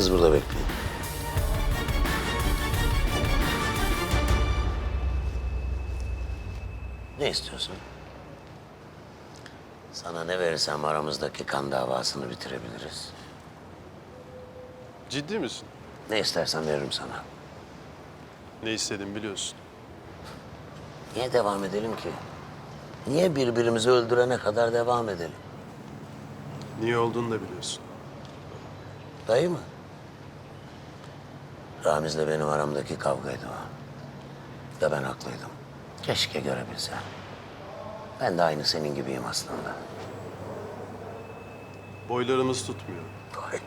Siz burada bekleyin. Ne istiyorsun? Sana ne verirsem aramızdaki kan davasını bitirebiliriz. Ciddi misin? Ne istersen veririm sana. Ne istedim biliyorsun. Niye devam edelim ki? Niye birbirimizi öldürene kadar devam edelim? Niye olduğunu da biliyorsun. Dayı mı? Ramiz'le benim aramdaki kavgaydı o. Ve ben haklıydım. Keşke görebilsem. Ben de aynı senin gibiyim aslında. Boylarımız tutmuyor.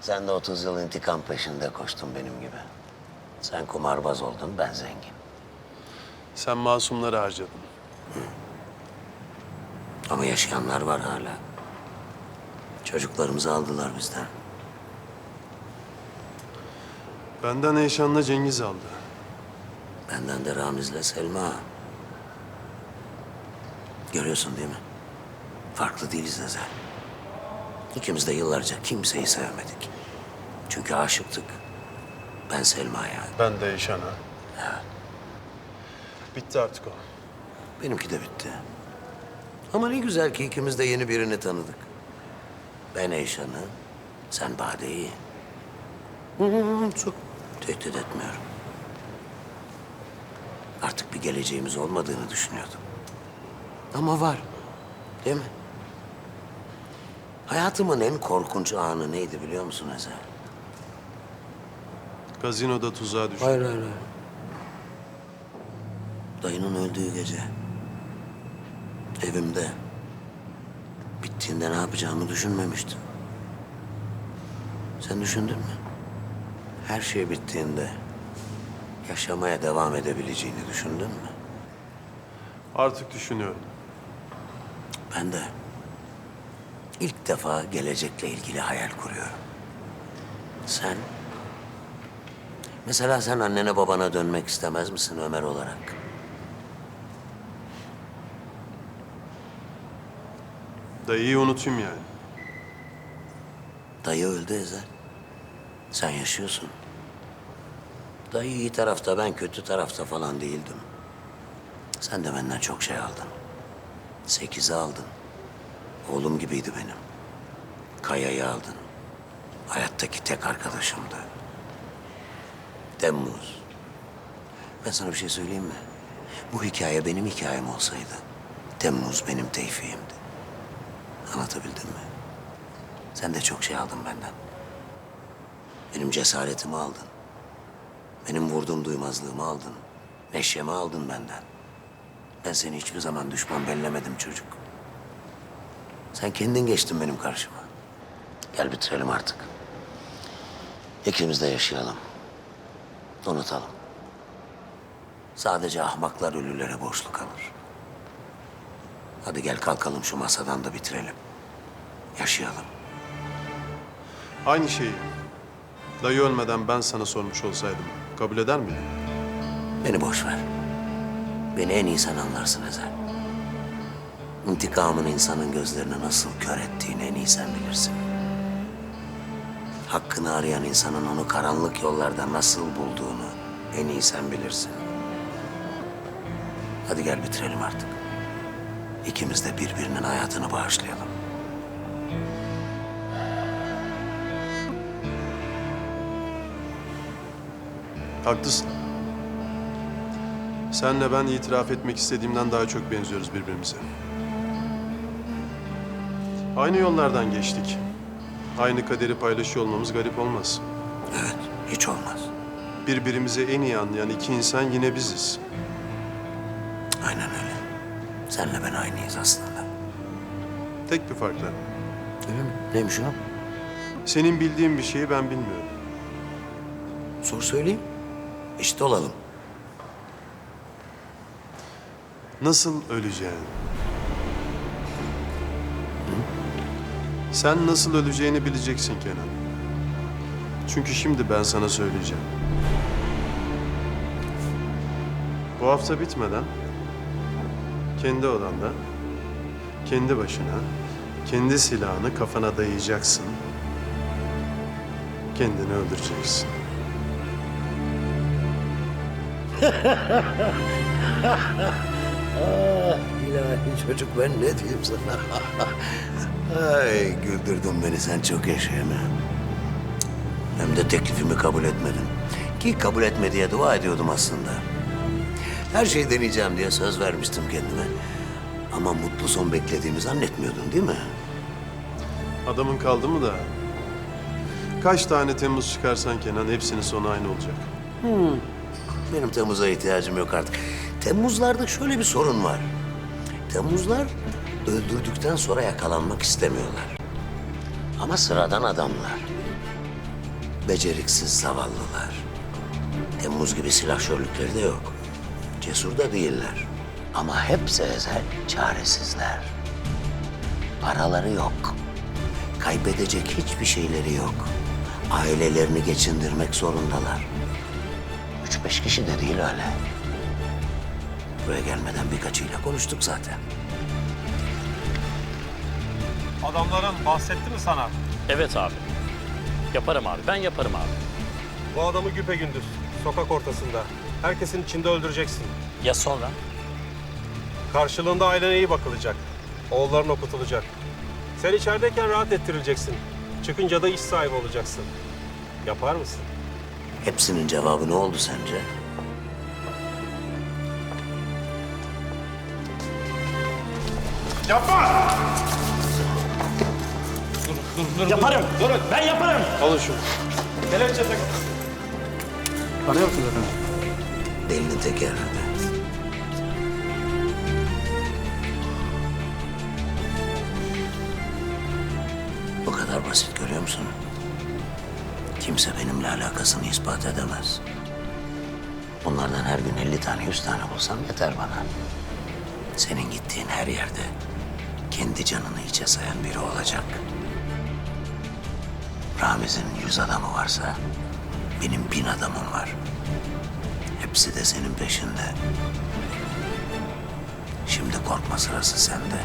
Sen de 30 yıl intikam peşinde koştun benim gibi. Sen kumarbaz oldun, ben zengin. Sen masumları harcadın. Ama yaşayanlar var hala. Çocuklarımızı aldılar bizden. Benden Eyşan'la Cengiz aldı. Benden de Ramiz'le Selma. Görüyorsun değil mi? Farklı değiliz Ezel. İkimiz de yıllarca kimseyi sevmedik. Çünkü aşıktık. Ben Selma'ya, Ben de Eyşan'a. Bitti artık o. benimki de bitti. Ama ne güzel ki ikimiz de yeni birini tanıdık. Ben Eyşan'ı, sen Bade'yi. Hı, Çok tehdit etmiyorum. Artık bir geleceğimiz olmadığını düşünüyordum. Ama var. Değil mi? Hayatımın en korkunç anı neydi biliyor musun Ezel? Gazinoda tuzağa düştü. Hayır, hayır, hayır. Dayının öldüğü gece. Evimde. Bittiğinde ne yapacağımı düşünmemiştim. Sen düşündün mü? Her şey bittiğinde yaşamaya devam edebileceğini düşündün mü? Artık düşünüyorum. Ben de ilk defa gelecekle ilgili hayal kuruyorum. Sen? Mesela sen annene babana dönmek istemez misin Ömer olarak? Dayıyı unutayım yani. Dayı öldü Ezel. Sen yaşıyorsun. Dayı iyi tarafta, ben kötü tarafta falan değildim. Sen de benden çok şey aldın. Sekizi aldın. Oğlum gibiydi benim. Kaya'yı aldın. Hayattaki tek arkadaşımdı. Temmuz. Ben sana bir şey söyleyeyim mi? Bu hikaye benim hikayem olsaydı... Temmuz benim teyfiyimdi. Anlatabildim mi? Sen de çok şey aldın benden. Benim cesaretimi aldın. Benim vurduğum duymazlığımı aldın. Neşemi aldın benden. Ben seni hiçbir zaman düşman bellemedim çocuk. Sen kendin geçtin benim karşıma. Gel bitirelim artık. İkimiz de yaşayalım. Unutalım. Sadece ahmaklar ölülere borçlu kalır. Hadi gel kalkalım şu masadan da bitirelim. Yaşayalım. Aynı şeyi. Dayı ölmeden ben sana sormuş olsaydım kabul eder miydin? Beni boş ver. Beni en iyi sen anlarsın Ezel. İntikamın insanın gözlerini nasıl kör ettiğini en iyi sen bilirsin. Hakkını arayan insanın onu karanlık yollarda nasıl bulduğunu en iyi sen bilirsin. Hadi gel bitirelim artık. İkimiz de birbirinin hayatını bağışlayalım. Haklısın. Senle ben itiraf etmek istediğimden daha çok benziyoruz birbirimize. Aynı yollardan geçtik. Aynı kaderi paylaşıyor olmamız garip olmaz. Evet, hiç olmaz. Birbirimizi en iyi anlayan iki insan yine biziz. Aynen öyle. Senle ben aynıyız aslında. Tek bir farkla. Öyle mi? Neymiş o? Senin bildiğin bir şeyi ben bilmiyorum. Sor söyleyeyim. İşte olalım. Nasıl öleceğini. Sen nasıl öleceğini bileceksin Kenan. Çünkü şimdi ben sana söyleyeceğim. Bu hafta bitmeden kendi odanda, kendi başına, kendi silahını kafana dayayacaksın. Kendini öldüreceksin. İlahi çocuk ben ne diyeyim sana? Ay güldürdün beni sen çok yaşayana. Hem de teklifimi kabul etmedin. Ki kabul etme diye dua ediyordum aslında. Her şeyi deneyeceğim diye söz vermiştim kendime. Ama mutlu son beklediğimi zannetmiyordun değil mi? Adamın kaldı mı da? Kaç tane Temmuz çıkarsan Kenan hepsinin sonu aynı olacak. Benim Temmuz'a ihtiyacım yok artık. Temmuzlarda şöyle bir sorun var. Temmuzlar öldürdükten sonra yakalanmak istemiyorlar. Ama sıradan adamlar. Beceriksiz zavallılar. Temmuz gibi silahşörlükleri de yok. Cesur da değiller. Ama hepsi ezel, çaresizler. Paraları yok. Kaybedecek hiçbir şeyleri yok. Ailelerini geçindirmek zorundalar. Üç beş kişi de değil öyle. Buraya gelmeden birkaçıyla konuştuk zaten. Adamların bahsetti mi sana? Evet abi. Yaparım abi. Ben yaparım abi. Bu adamı güpe gündüz, sokak ortasında. Herkesin içinde öldüreceksin. Ya sonra? Karşılığında ailene iyi bakılacak. Oğulların okutulacak. Sen içerideyken rahat ettirileceksin. Çıkınca da iş sahibi olacaksın. Yapar mısın? Hepsinin cevabı ne oldu sence? Yaparım. Ben yaparım. Alın şunu. Kelepçe tak. Delinin teki herhalde. Bu kadar basit görüyor musun? Kimse benimle alakasını ispat edemez. Bunlardan her gün 50 tane, 100 tane bulsam yeter bana. Senin gittiğin her yerde kendi canını içe sayan biri olacak. Ramiz'in yüz adamı varsa benim bin adamım var. Hepsi de senin peşinde. Şimdi korkma sırası sende.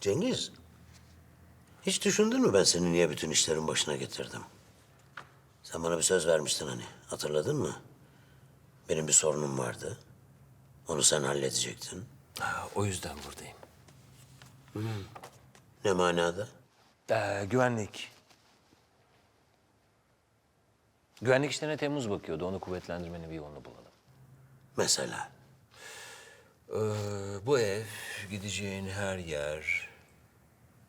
Cengiz, hiç düşündün mü ben seni niye bütün işlerin başına getirdim? Sen bana bir söz vermiştin hani, hatırladın mı? Benim bir sorunum vardı. Onu sen halledecektin. Ha, o yüzden buradayım. Ne manada? Ee, güvenlik. Güvenlik işlerine Temmuz bakıyordu. Onu kuvvetlendirmenin bir yolunu bulalım. Mesela. Ee, bu ev, gideceğin her yer...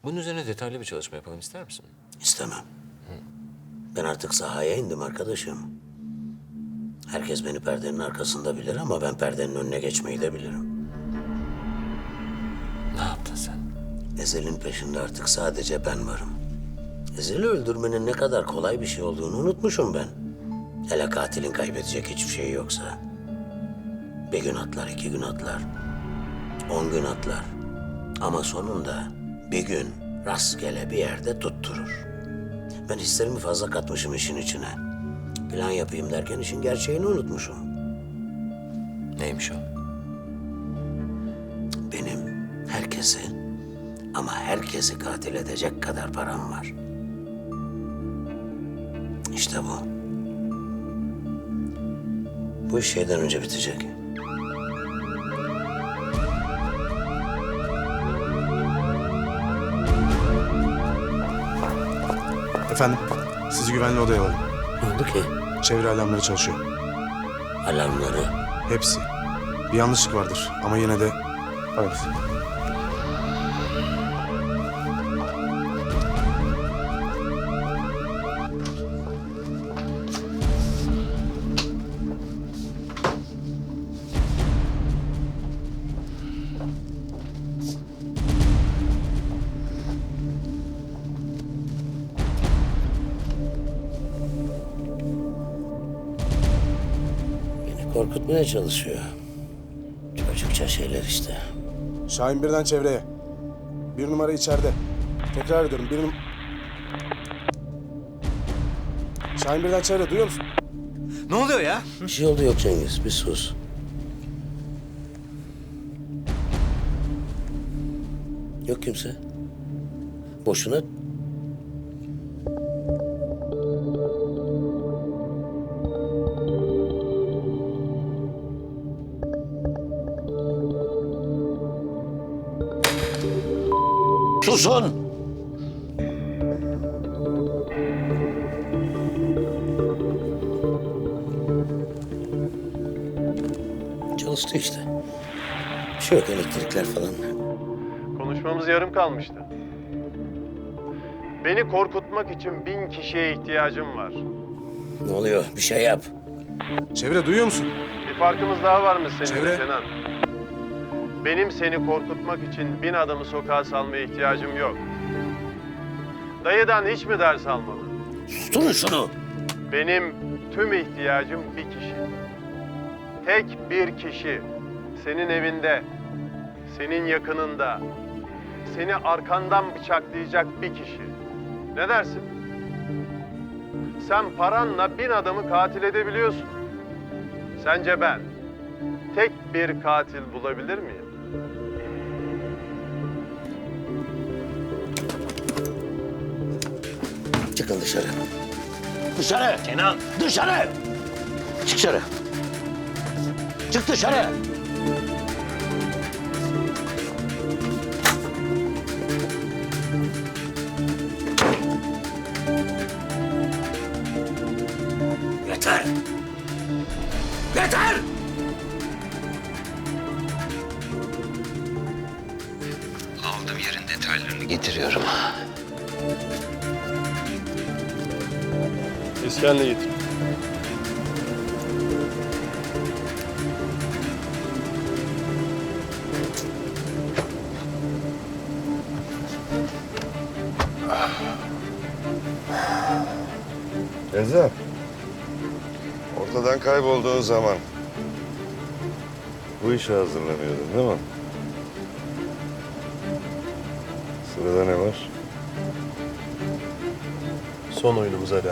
Bunun üzerine detaylı bir çalışma yapalım ister misin? İstemem. Ben artık sahaya indim arkadaşım. Herkes beni perdenin arkasında bilir ama ben perdenin önüne geçmeyi de bilirim. Ne yaptın sen? Ezel'in peşinde artık sadece ben varım. Ezel'i öldürmenin ne kadar kolay bir şey olduğunu unutmuşum ben. Hele katilin kaybedecek hiçbir şey yoksa. Bir gün atlar, iki gün atlar. On gün atlar. Ama sonunda bir gün rastgele bir yerde tutturur. Ben hislerimi fazla katmışım işin içine. Plan yapayım derken işin gerçeğini unutmuşum. Neymiş o? Benim herkesi ama herkesi katil edecek kadar param var. İşte bu. Bu iş şeyden önce bitecek. Efendim, sizi güvenli odaya alalım. Ne oldu ki? Çevre alarmları çalışıyor. Alarmları. Hepsi. Bir yanlışlık vardır ama yine de ararız. Korkutmaya çalışıyor. Çocukça şeyler işte. Şahin birden çevreye. Bir numara içeride. Tekrar ediyorum bir num... Şahin birden çevre duyuyor musun? Ne oluyor ya? Bir şey oldu yok Cengiz. Bir sus. Yok kimse. Boşuna Susun! Çalıştı işte. Bir şey yok elektrikler falan. Konuşmamız yarım kalmıştı. Beni korkutmak için bin kişiye ihtiyacım var. Ne oluyor? Bir şey yap. Çevre duyuyor musun? Bir farkımız daha var mı senin Çevre. Kenan? Benim seni korkutmak için bin adamı sokağa salmaya ihtiyacım yok. Dayıdan hiç mi ders almadın? Susturun şunu. Benim tüm ihtiyacım bir kişi. Tek bir kişi. Senin evinde, senin yakınında, seni arkandan bıçaklayacak bir kişi. Ne dersin? Sen paranla bin adamı katil edebiliyorsun. Sence ben tek bir katil bulabilir miyim? Çıkın dışarı. Dışarı! Kenan! Dışarı! Çık dışarı. Çık dışarı! Yeter! Yeter! Getiriyorum. İskenle getir. Reza, ortadan kaybolduğun zaman bu işe hazırlanıyordun değil mi? Sırada ne var? Son oyunumuz abi.